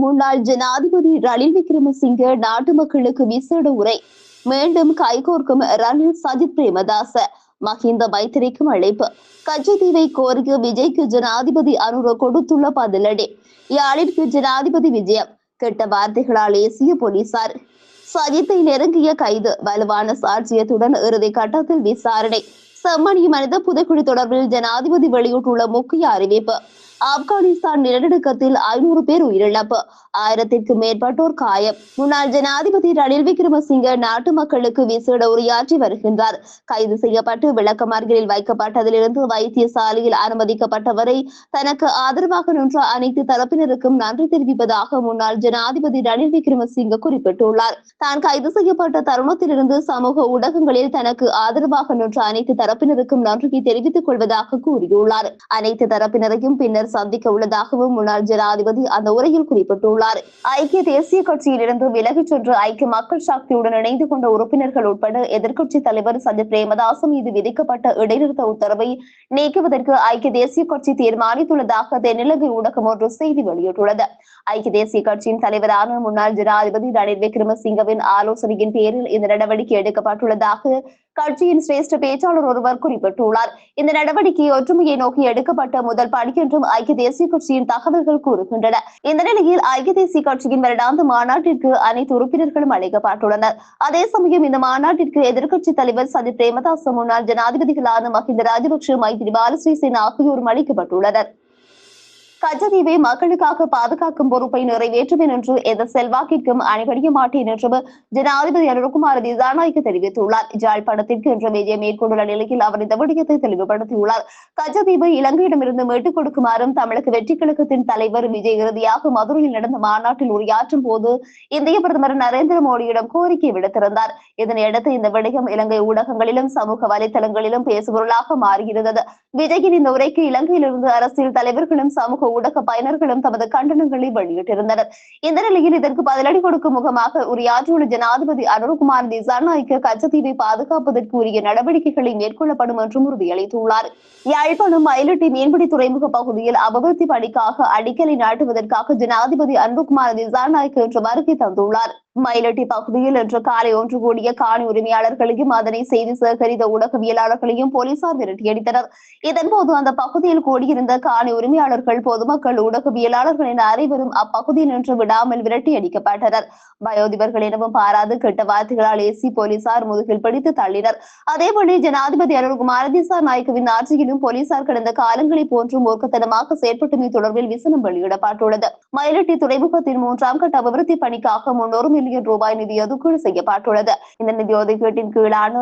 முன்னாள் ஜனாதிபதி ரணில் விக்ரமசிங்க நாட்டு மக்களுக்கு விசேட உரை. மீண்டும் கைகோர்க்கும் ரணில் சஜித் பிரேமதாச. மஹிந்த மைத்திரிக்கும் அழைப்பு. கச்சத்தீவை கோரிய விஜய்க்கு ஜனாதிபதி அனுர கொடுத்துள்ள பதிலடி. யாழிற்கு ஜனாதிபதி விஜயம்? கெட்ட வார்த்தைகளால் ஏசிய போலீசார். சஜித்தை நெருங்கிய கைது. வலுவான சாட்சியத்துடன் இறுதி கட்டத்தில் விசாரணை. செம்மணி மனித புதைக்குழி தொடர்பில் ஜனாதிபதி வெளியிட்டுள்ள முக்கிய அறிவிப்பு. ஆப்கானிஸ்தான் நிலநடுக்கத்தில் ஐநூறு பேர் உயிரிழப்பு. ஆயிரத்திற்கு மேற்பட்டோர் காயம். முன்னாள் ஜனாதிபதி ரணில் விக்ரமசிங்க நாட்டு மக்களுக்கு விசேட உரையாற்றி வருகின்றார். கைது செய்யப்பட்டு விளக்கமறியலில் வைக்கப்பட்டதிலிருந்து வைத்தியசாலையில் அனுமதிக்கப்பட்டவரை தனக்கு ஆதரவாக நின்ற அனைத்து தரப்பினருக்கும் நன்றி தெரிவிப்பதாக முன்னாள் ஜனாதிபதி ரணில் விக்ரமசிங்க குறிப்பிட்டுள்ளார். தான் கைது செய்யப்பட்ட தருணத்திலிருந்து சமூக ஊடகங்களில் தனக்கு ஆதரவாக நின்ற அனைத்து தரப்பினருக்கும் நன்றியை தெரிவித்துக் கொள்வதாக கூறியுள்ளார். அனைத்து தரப்பினரையும் பின்னர் சந்திக்க உள்ளதாகவும் முன்னாள் ஜனாதிபதி அந்த உரையில் குறிப்பிட்டுள்ளார். ஐக்கிய தேசிய கட்சியிலிருந்து விலகிச் சென்று ஐக்கிய மக்கள் சக்தியுடன் இணைந்து கொண்ட உறுப்பினர்கள் உட்பட எதிர்க்கட்சி தலைவர் சஜித் பிரேமதாச மீது விதிக்கப்பட்ட இடைநிறுத்த உத்தரவை நீக்குவதற்கு ஐக்கிய தேசிய கட்சி தீர்மானித்துள்ளதாக தென்னிலங்கை ஊடகம் ஒன்று செய்தி வெளியிட்டுள்ளது. ஐக்கிய தேசிய கட்சியின் தலைவரான முன்னாள் ஜனாதிபதி ரணில் விக்ரமசிங்கவின் ஆலோசனையின் பேரில் இந்த நடவடிக்கை எடுக்கப்பட்டுள்ளதாக கட்சியின் சிரேஷ்ட பேச்சாளர் ஒருவர் குறிப்பிட்டுள்ளார். இந்த நடவடிக்கை ஒற்றுமையை நோக்கி எடுக்கப்பட்ட முதல் படி என்றும் ஐக்கிய தேசிய கட்சியின் தகவல்கள் கூறுகின்றன. இந்த நிலையில் ஐக்கிய தேசிய கட்சியின் வருடாந்த மாநாட்டிற்கு அனைத்து உறுப்பினர்களும் அழைக்கப்பட்டுள்ளனர். அதே சமயம் இந்த மாநாட்டிற்கு எதிர்க்கட்சி தலைவர் சதி பிரேமதாச முன்னாள் ஜனாதிபதிகளான மஹிந்த ராஜபக்ஷ மைத்திரி பாலஸ்ரீசேன ஆகியோரும் அழைக்கப்பட்டுள்ளனர் கச்சதீவை மக்களுக்காக பாதுகாக்கும் பொறுப்பை நிறைவேற்றுவேன் என்று எந்த செல்வாக்கிற்கும் அணிபடிய மாட்டேன் என்றும் ஜனாதிபதி அனுகுமார் திசாநாயக்க தெரிவித்துள்ளார். ஜாழ்ப்பாணத்திற்கு என்ற விஜயம் மேற்கொண்டுள்ள நிலையில் அவர் இந்த விடயத்தை தெளிவுபடுத்தியுள்ளார். கச்சதீவை இலங்கையிடமிருந்து மீட்டுக் கொடுக்குமாறும் தமிழக வெற்றி கழகத்தின் தலைவர் விஜய் இறுதியாக மதுரையில் நடந்த மாநாட்டில் உரையாற்றும் போது இந்திய பிரதமர் நரேந்திர மோடியிடம் கோரிக்கை விடுத்திருந்தார். இதனையடுத்து இந்த விடயம் இலங்கை ஊடகங்களிலும் சமூக வலைதளங்களிலும் பேசுபொருளாக மாறியிருந்தது. விஜயின் இந்த உரைக்கு இலங்கையிலிருந்து அரசியல் தலைவர்களும் சமூக ஊடக பயனர்களும் தமது கண்டனங்களை வெளியிட்டிருந்தனர். இந்த நிலையில் இதற்கு பதிலடி கொடுக்கும் முகமாக உரையாற்றியுள்ள ஜனாதிபதி அருண்குமார் திசாநாய்க்கு கச்சத்தீவை பாதுகாப்பதற்கு உரிய நடவடிக்கைகளை மேற்கொள்ளப்படும் என்றும் உறுதியளித்துள்ளார். யாழ்ப்பாணம் மயிலட்டி மீன்பிடி துறைமுக பகுதியில் அபிவிருத்தி பணிக்காக அடிக்கலை நாட்டுவதற்காக ஜனாதிபதி அன்புகுமார் திசாநாய்க்கு இன்று வருகை தந்துள்ளார். மயிலட்டி பகுதியில் இன்று காலை ஒன்று கூடிய காணி உரிமையாளர்களையும் அதனை செய்தி சேகரித்த ஊடகவியலாளர்களையும் போலீசார் விரட்டியடித்தனர் இதன்போது அந்த பகுதியில் கூடியிருந்த காணி உரிமையாளர்கள் பொதுமக்கள் ஊடகவியலாளர்கள் என அனைவரும் அப்பகுதியில் நின்று விடாமல் விரட்டி அடிக்கப்பட்டனர். வயோதிபர்கள் எனவும் பாராது கெட்ட வார்த்தைகளால் ஏசி போலீசார் முதுகில் பிடித்து தள்ளினர். அதேபோல ஜனாதிபதி அருள்குமார் திசா நாயக்கவின் ஆட்சியிலும் போலீசார் கடந்த காலங்களை போன்று மூர்க்கத்தனமாக செயற்பட்டமை தொடர்பில் விசனம் வெளியிடப்பட்டுள்ளது. மயிலட்டி துறைமுகத்தின் மூன்றாம் கட்ட அபிவிருத்தி பணிக்காக முன்னூறு மில்லியன் ரூபாய் நிதி ஒதுக்கீடு செய்யப்பட்டுள்ளது. இந்த நிதி ஒதுக்கீட்டின் கீழான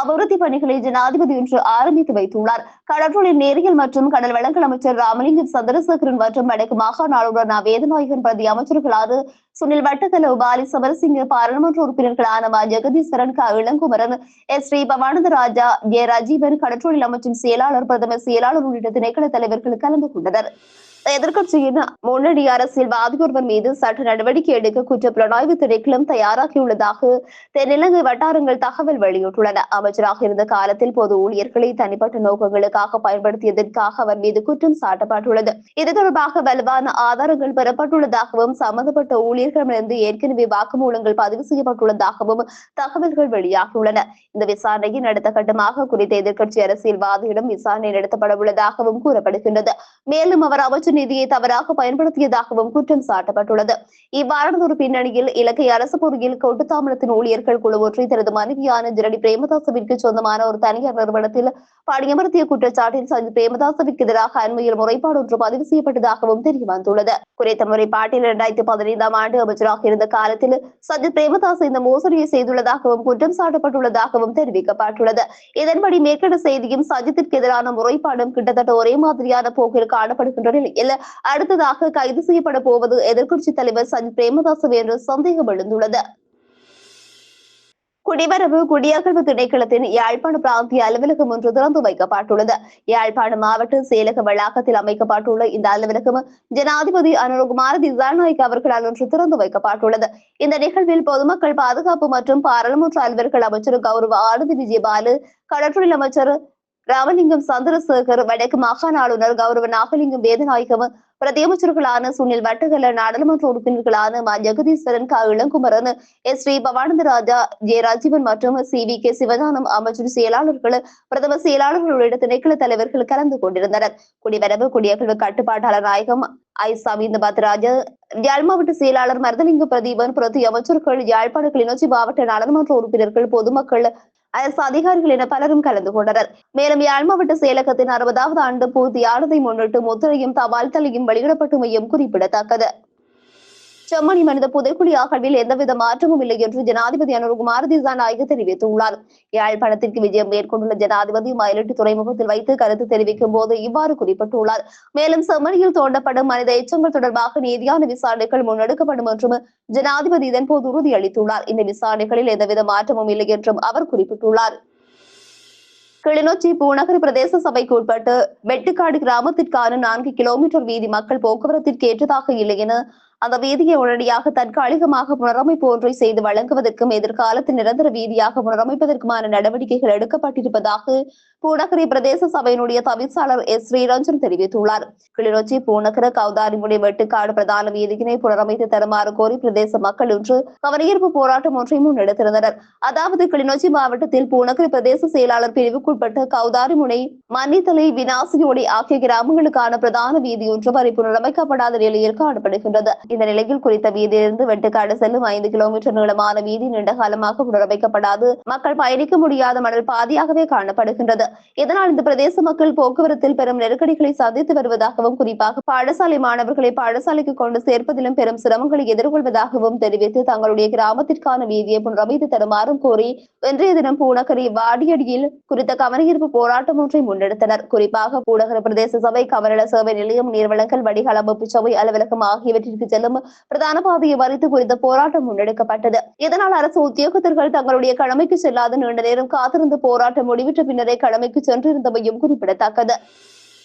அபிவிருத்தி பணிகளை ஜனாதிபதி இன்று ஆரம்பித்து வைத்துள்ளார். கடற்றொழில் நேரியல் மற்றும் கடல் வளங்கள் அமைச்சர் ராமலிங்கம் சந்திரசேகரன் மற்றும் வடக்கு மாகாண ஆளுநர் வேதநாயகன் பிரதி அமைச்சர்களான சுனில் வட்டக்கல உபாலி சமரசிங்க பாராளுமன்ற உறுப்பினர்களான மா. ஜெகதீஸ்வரன் க இளங்குமரன் எஸ். ஸ்ரீ பவானந்த ராஜா ஏ. ராஜீவன் கடற்றொழில் அமைச்சின் செயலாளர் பிரதமர் செயலாளர் உள்ளிட்ட திணைக்கள தலைவர்கள் கலந்து கொண்டனர். எதிர்கட்சியின் முன்னணி அரசியல்வாதி ஒருவர் மீது சட்ட நடவடிக்கை எடுக்க குற்ற புலனாய்வு திணைக்களம் தயாராகியுள்ளதாக தென்னிலங்கை வட்டாரங்கள் தகவல் வெளியிட்டுள்ளன. அமைச்சராக இருந்த காலத்தில் பொது ஊழியர்களை தனிப்பட்ட நோக்கங்களுக்காக பயன்படுத்தியதற்காக அவர் மீது குற்றம் சாட்டப்பட்டுள்ளது. இது தொடர்பாக வலுவான ஆதாரங்கள் பெறப்பட்டுள்ளதாகவும் சம்பந்தப்பட்ட ஊழியர்களிடமிருந்து ஏற்கனவே வாக்குமூலங்கள் பதிவு செய்யப்பட்டுள்ளதாகவும் தகவல்கள் வெளியாகியுள்ளன. இந்த விசாரணையின் அடுத்த கட்டமாக குறித்த எதிர்கட்சி அரசியல்வாதியிடம் விசாரணை நடத்தப்பட உள்ளதாகவும் கூறப்படுகின்றது. மேலும் அவர் அமைச்சர் அரசு நிதியை தவறாக பயன்படுத்தியதாகவும் குற்றம் சாட்டப்பட்டுள்ளது. இவ்வாறான ஒரு பின்னணியில் இலங்கை அரசு பொறியில் கொட்டுத்தாமலத்தின் ஊழியர்கள் குழு ஒன்றை தனது மனைவியான ஜிரடி பிரேமதாசவிற்கு சொந்தமான ஒரு தனியார் நிறுவனத்தில் பணியமர்த்திய குற்றச்சாட்டில் சஜித் பிரேமதாசவிற்கு எதிராக அண்மையில் முறைப்பாடு ஒன்று பதிவு செய்யப்பட்டதாகவும் தெரிய வந்துள்ளது குறித்த முறைப்பாட்டில் இரண்டாயிரத்தி பதினைந்தாம் ஆண்டு அமைச்சராக இருந்த காலத்தில் சஜித் பிரேமதாஸ் இந்த மோசடியை செய்துள்ளதாகவும் குற்றம் சாட்டப்பட்டுள்ளதாகவும் தெரிவிக்கப்பட்டுள்ளது. இதன்படி மேற்கண்ட செய்தியும் சஜித்திற்கு எதிரான முறைப்பாடும் கிட்டத்தட்ட ஒரே மாதிரியான போக்கில் காணப்படுகின்ற நிலையில் நிலையில் அடுத்ததாக கைது செய்யப்பட போவது எதிர்க்கட்சி தலைவர் சஜித் பிரேமதாசு என்று சந்தேகம் எழுந்துள்ளது. குடிவரவு குடியகழ்வு திணைக்களத்தின் யாழ்ப்பாண பிராந்திய அலுவலகம் ஒன்று திறந்து வைக்கப்பட்டுள்ளது. யாழ்ப்பாண மாவட்ட செயலக வளாகத்தில் அமைக்கப்பட்டுள்ள இந்த அலுவலகம் ஜனாதிபதி அனுரகுமார திசாநாயக் அவர்களால் ஒன்று திறந்து வைக்கப்பட்டுள்ளது. இந்த நிகழ்வில் பொதுமக்கள் பாதுகாப்பு மற்றும் பாராளுமன்ற அலுவலர்கள் அமைச்சர் கௌரவ ஆனந்த் விஜயபாலு கடற்றொழில் அமைச்சர் ராமலிங்கம் சந்திரசேகர் வடக்கு மாகாண ஆளுநர் கௌரவ நாகலிங்கம் வேதநாயகம் பிரதியமைச்சர்களான சுனில் வட்டகல நாடாளுமன்ற உறுப்பினர்களான மா. ஜெகதீஸ்வரன் க. இளங்குமரன் எஸ். ஸ்ரீ பவானந்த ராஜா ஜே. ராஜீவன் மற்றும் சி. வி. கே. சிவஞானம் அமைச்சர் செயலாளர்கள் பிரதம செயலாளர்கள் உள்ளிட்ட திணைக்கள தலைவர்கள் கலந்து கொண்டிருந்தனர். குடிவரவு குடியகழ்வு கட்டுப்பாட்டாளர் நாயகம் ஐ. சமீந்தபாத் ராஜா யாழ் மாவட்ட செயலாளர் மருதலிங்க பிரதீபன் பிரதி அமைச்சர்கள் யாழ்ப்பாண கிளிநொச்சி மாவட்ட நாடாளுமன்ற உறுப்பினர்கள் பொதுமக்கள் அரசு அதிகாரிகள் என பலரும் கலந்து கொண்டனர். மேலும் யாழ் மாவட்ட செயலகத்தின் அறுபதாவது ஆண்டு பூர்த்தியானதை முன்னிட்டு முத்திரையும் தபால் தலையும் வெளியிடப்பட்டுமையும் குறிப்பிடத்தக்கது. ஜெர்மனி மனித புதைக்குழி அகழ்வில் எந்தவித மாற்றமும் இல்லை என்று ஜனாதிபதி அனுர்குமார் திசாநாயக தெரிவித்துள்ளார். யாழ்ப்பாணத்திற்கு விஜயம் மேற்கொண்டுள்ள ஜனாதிபதி மயிலட்டு துறைமுகத்தில் வைத்து கருத்து தெரிவிக்கும் போது இவ்வாறு குறிப்பிட்டுள்ளார். மேலும் செம்மணியில் தோண்டப்படும் மனித எச்சங்கள் தொடர்பாக நீதியான விசாரணைகள் முன்னெடுக்கப்படும் என்றும் ஜனாதிபதி இதன்போது உறுதியளித்துள்ளார். இந்த விசாரணைகளில் எந்தவித மாற்றமும் இல்லை என்றும் அவர் குறிப்பிட்டுள்ளார். கிளிநொச்சி பூநகர் பிரதேச சபைக்கு உட்பட்டு வெட்டுக்காடு கிராமத்திற்கான நான்கு கிலோமீட்டர் வீதி மக்கள் போக்குவரத்திற்கு ஏற்றதாக இல்லை என அந்த வீதியை உடனடியாக தற்காலிகமாக புனரமைப்பு ஒன்றை செய்து வழங்குவதற்கும் எதிர்காலத்தில் நிரந்தர வீதியாக புனரமைப்பதற்குமான நடவடிக்கைகள் எடுக்கப்பட்டிருப்பதாக பூநகரி பிரதேச சபையினுடைய தவிசாளர் எஸ். ஸ்ரீரஞ்சன் தெரிவித்துள்ளார். கிளிநொச்சி பூநகர கௌதாரிமுடி வெட்டுக்காடு பிரதான வீதியினை புனரமைத்து தருமாறு கோரி பிரதேச மக்கள் இன்று கவனஈர்ப்பு போராட்டம் ஒன்றை முன்னெடுத்திருந்தனர். அதாவது கிளிநொச்சி மாவட்டத்தில் பூநகரி பிரதேச செயலாளர் பிரிவுக்குட்பட்ட கௌதாரிமுனை மன்னித்தலை வினாசியோடி ஆகிய கிராமங்களுக்கான பிரதான வீதி ஒன்று வரை புனரமைக்கப்படாத நிலையில் காணப்படுகின்றது. இந்த நிலையில் குறித்த வீதியிலிருந்து வெட்டுக்காடு செல்லும் ஐந்து கிலோமீட்டர் நீளமான வீதி நீண்ட காலமாக புனரமைக்கப்படாது. மக்கள் பயணிக்க முடியாத மணல் பாதியாகவே காணப்படுகின்றது. இதனால் இந்த பிரதேச மக்கள் போக்குவரத்தில் பெரும் நெருக்கடிகளை சந்தித்து வருவதாகவும் குறிப்பாக பாடசாலை மாணவர்களை பாடசாலைக்கு கொண்டு சேர்ப்பதிலும் பெரும் சிரமங்களை எதிர்கொள்வதாகவும் தெரிவித்து தங்களுடைய கிராமத்திற்கான வீதியை புனரமைத்து தருமாறும் கோரி இன்றைய தினம் பூநகரி வாடியடியில் குறித்த கவனஈர்ப்பு போராட்டம் ஒன்றை முன்னெடுத்தனர். குறிப்பாக பூநகர பிரதேச சபை கவனநல சேவை நிலையம் நீர்வளங்கள் வடிகால் அமைப்பு சபை அலுவலகம் ஆகியவற்றிற்கு செல்லும் பிரதான பாதையை வரித்து குறித்த போராட்டம் முன்னெடுக்கப்பட்டது. இதனால் அரசு உத்தியோகத்தர்கள் தங்களுடைய கடமைக்கு செல்லாத நீண்ட நேரம் காத்திருந்து போராட்டம் முடிவிட்ட பின்னரே கடமைக்கு சென்றிருந்தமையும் குறிப்பிடத்தக்கது.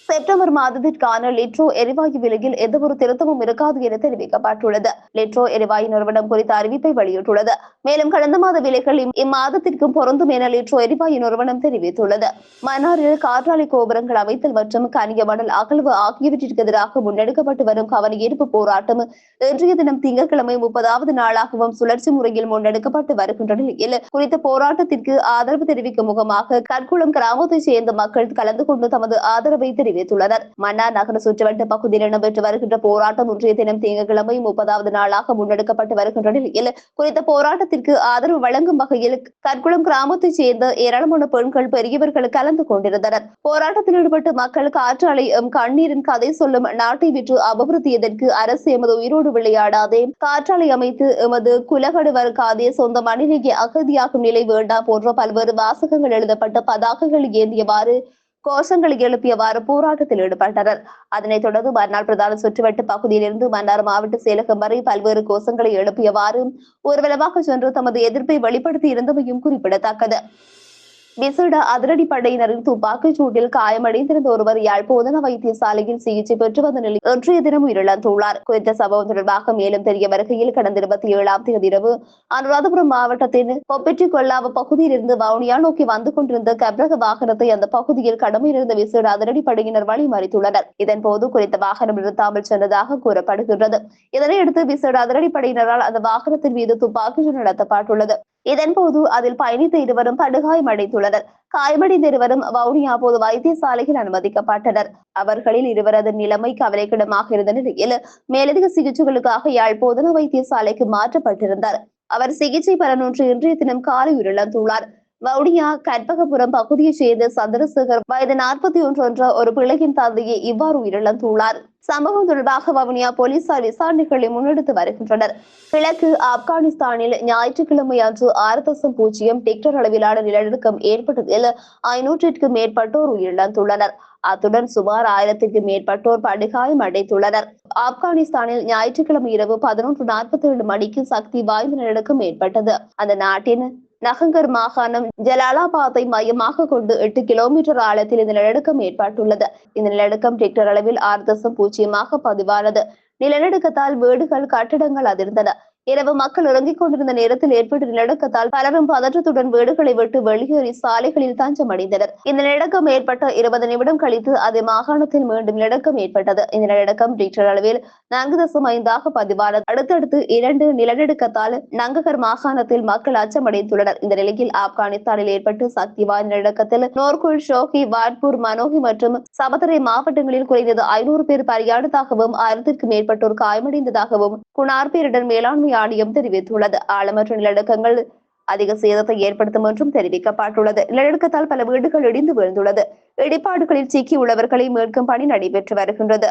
செப்டம்பர் மாதத்திற்கான லிட்ரோ எரிவாயு விலையில் எந்த ஒரு திருத்தமும் இருக்காது என தெரிவிக்கப்பட்டுள்ளது. லிட்ரோ எரிவாயு நிறுவனம் குறித்த அறிவிப்பை வெளியிட்டுள்ளது. மேலும் கடந்த மாத விலைகள் இம்மாதத்திற்கும் பொருந்தும் என லிட்ரோ எரிவாயு நிறுவனம் தெரிவித்துள்ளது. மன்னாரில் காற்றாலை கோபுரங்கள் அமைத்தல் மற்றும் கனிய மணல் அகழ்வு ஆகியவற்றிற்கு எதிராக முன்னெடுக்கப்பட்டு வரும் கவனஈர்ப்பு போராட்டம் இன்றைய தினம் திங்கட்கிழமை முப்பதாவது நாளாகவும் சுழற்சி முறையில் முன்னெடுக்கப்பட்டு வருகின்ற நிலையில் குறித்த போராட்டத்திற்கு ஆதரவு தெரிவிக்கும் முகமாக கற்குளம் கிராமத்தைச் சேர்ந்த மக்கள் கலந்து கொண்டு தமது ஆதரவை தெரிவித்துள்ளனர். மன்னார் நகர சுற்றுவட்ட பகுதியில் இடம்பெற்று வருகின்ற போராட்டம் ஒன்றிய தினம் திங்கட்கிழமை முப்பதாவது நாளாக முன்னெடுக்கப்பட்டு வருகின்ற நிலையில் குறித்த போராட்டத்திற்கு ஆதரவு வழங்கும் வகையில் கற்குளம் கிராமத்தைச் சேர்ந்த ஏராளமான பெண்கள் பெரியவர்கள் கலந்து கொண்டிருந்தனர். போராட்டத்தில் ஈடுபட்டு மக்கள் காற்றாலை எம் கண்ணீரின் கதை சொல்லும் நாட்டை விற்று அபவிருத்தியதற்கு அரசு எமது உயிரோடு விளையாடாதே. காற்றாலை அமைத்து எமது குலகடு வறுக்காதே சொந்த மனிதனை அகதியாகும் நிலை வேண்டாம் போன்ற பல்வேறு வாசகங்கள் எழுதப்பட்ட பதாகைகள் ஏந்தியவாறு கோஷங்களை எழுப்பியவாறு போராட்டத்தில் ஈடுபட்டனர். அதனைத் தொடர்ந்து மறுநாள் பிரதான சுற்றுவட்டு பகுதியிலிருந்து மன்னார் மாவட்ட செயலகம் வரை பல்வேறு கோஷங்களை எழுப்பியவாறு ஊர்வலமாக சென்று தமது எதிர்ப்பை வெளிப்படுத்தி இருந்தமையும் குறிப்பிடத்தக்கது. விசேட அதிரடி படையினரின் துப்பாக்கிச் சூட்டில் காயமடைந்திருந்த ஒருவர் யாழ் போதனா வைத்தியசாலையில் சிகிச்சை பெற்று வந்த நிலையில் இன்றைய தினம் உயிரிழந்துள்ளார். குறித்த சம்பவம் தொடர்பாக மேலும் தெரிய வருகையில் கடந்த இருபத்தி ஏழாம் தேதி இரவு அனுராதபுரம் மாவட்டத்தின் பொப்பெட்டி கொல்லாவ பகுதியிலிருந்து வவுனியா நோக்கி வந்து கொண்டிருந்த கப்ரக வாகனத்தை அந்த பகுதியில் கடமையிலிருந்த விசேட அதிரடி படையினர் வழிமறித்துள்ளனர். இதன்போது குறித்த வாகனம் நிறுத்தாமல் சென்றதாக கூறப்படுகின்றது. இதனையடுத்து விசேட அதிரடி படையினரால் அந்த வாகனத்தின் மீது துப்பாக்கிச்சூடு நடத்தப்பட்டுள்ளது. இதன்போது அதில் பயணித்த இருவரும் படுகாயமடைந்துள்ளனர் காயமடைந்த இருவரும் வவுனியா பொது வைத்தியசாலையில் அனுமதிக்கப்பட்டனர். அவர்களில் இருவரது நிலைமை கவலைக்கிடமாக இருந்த நிலையில் மேலதிக சிகிச்சைகளுக்காக யாழ் போதனா வைத்தியசாலைக்கு மாற்றப்பட்டிருந்தார். அவர் சிகிச்சை பலனின்றி இன்றைய தினம் காலை உயிரிழந்துள்ளார் வவுனியா கற்பகபுரம் பகுதியைச் சேர்ந்த சந்திரசேகர் வயது நாற்பத்தி ஒன்று என்ற ஒரு பிள்ளையின் தந்தையை இவ்வாறு உயிரிழந்துள்ளார். சம்பவம் தொடர்பாக வவுனியா போலீசார் விசாரணைகளை முன்னெடுத்து வருகின்றனர். கிழக்கு ஆப்கானிஸ்தானில் ஞாயிற்றுக்கிழமை அன்று ஆறு தசம் பூஜ்ஜியம் டெக்டர் அளவிலான நிலநடுக்கம் ஏற்பட்டதில் ஐநூற்றிற்கும் மேற்பட்டோர் உயிரிழந்துள்ளனர். அத்துடன் சுமார் ஆயிரத்திற்கு மேற்பட்டோர் படுகாயம் அடைத்துள்ளனர் ஆப்கானிஸ்தானில் ஞாயிற்றுக்கிழமை இரவு பதினொன்று நாற்பத்தி ஏழு மணிக்கு சக்தி வாய்ந்த நிலநடுக்கம் ஏற்பட்டது. அந்த நாட்டின் நகங்கர் மாகாணம் ஜலாலாபாத்தை மையமாக கொண்டு எட்டு கிலோமீட்டர் ஆழத்தில் இந்த நிலநடுக்கம் ஏற்பட்டுள்ளது. இந்த நிலநடுக்கம் ரிக்டர் அளவில் ஆறு தசம் பூஜ்ஜியமாக பதிவானது. நிலநடுக்கத்தால் வீடுகள் கட்டிடங்கள் அதிர்ந்தன. இரவு மக்கள் இறங்கிக் கொண்டிருந்த நேரத்தில் ஏற்பட்ட நிலநடுக்கத்தால் பலரும் பதற்றத்துடன் வீடுகளை விட்டு வெளியேறி சாலைகளில் தஞ்சம் அடைந்தனர். இந்த நிலநடுக்கம் ஏற்பட்ட இருபது நிமிடம் கழித்து அது மாகாணத்தில் மீண்டும் நிலநடுக்கம் ஏற்பட்டது. இந்த நிலநடுக்கம் ரிக்டர் அளவில் நான்கு தசம் ஐந்தாக பதிவானது. அடுத்தடுத்து இரண்டு நிலநடுக்கத்தால் நங்ககர் மாகாணத்தில் மக்கள் அச்சமடைந்துள்ளனர். இந்த நிலையில் ஆப்கானிஸ்தானில் ஏற்பட்டு சக்தி வாய்ந்த நிலநடுக்கத்தில் நோர்குல் ஷோகி வாட்பூர் மனோகி மற்றும் சபதரை மாவட்டங்களில் குறைந்தது ஐநூறு பேர் பலியானதாகவும் ஆயிரத்திற்கும் மேற்பட்டோர் காயமடைந்ததாகவும் குணார் பேரிடர் மேலாண்மை ஆணையம் தெரிவித்துள்ளது. ஆழமற்ற நிலநடுக்கங்கள் அதிக சேதத்தை ஏற்படுத்தும் என்றும் தெரிவிக்கப்பட்டுள்ளது. நிலநடுக்கத்தால் பல வீடுகள் இடிந்து விழுந்துள்ளது. இடிபாடுகளில் சிக்கியுள்ளவர்களை மீட்கும் பணி நடைபெற்று வருகின்றது.